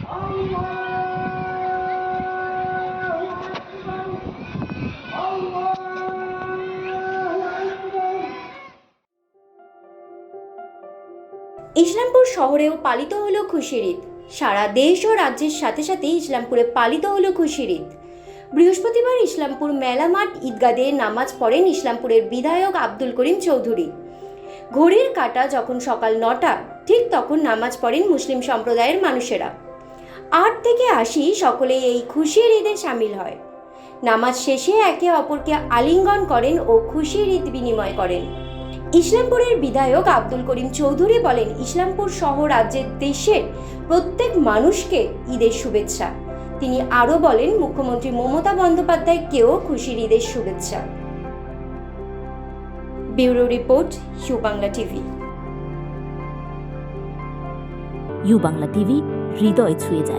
ইসলামপুর শহরেও পালিত হলো খুশির ঈদ। সারা দেশ ও রাজ্যের সাথে সাথে ইসলামপুরে পালিত হলো খুশির ঈদ। বৃহস্পতিবার ইসলামপুর মেলা মাঠ ঈদগাদে নামাজ পড়েন ইসলামপুরের বিধায়ক আব্দুল করিম চৌধুরী। ঘড়ির কাটা যখন সকাল নটা, ঠিক তখন নামাজ পড়েন মুসলিম সম্প্রদায়ের মানুষেরা। আট থেকে আশি সকলেই এই খুশির ঈদে সামিল হয়। নামাজ শেষে একে অপরকে আলিঙ্গন করেন ও খুশির ঈদ বিনিময় করেন। ইসলামপুরের বিধায়ক আব্দুল করিম চৌধুরী বলেন, ইসলামপুর সহ রাজ্যের দেশের প্রত্যেক মানুষকে ঈদের শুভেচ্ছা। তিনি আরও বলেন, মুখ্যমন্ত্রী মমতা বন্দ্যোপাধ্যায়কেও খুশির ঈদের শুভেচ্ছা। Bureau report U Bangla TV. U Bangla TV, হৃদয় ছুঁয়ে যায়।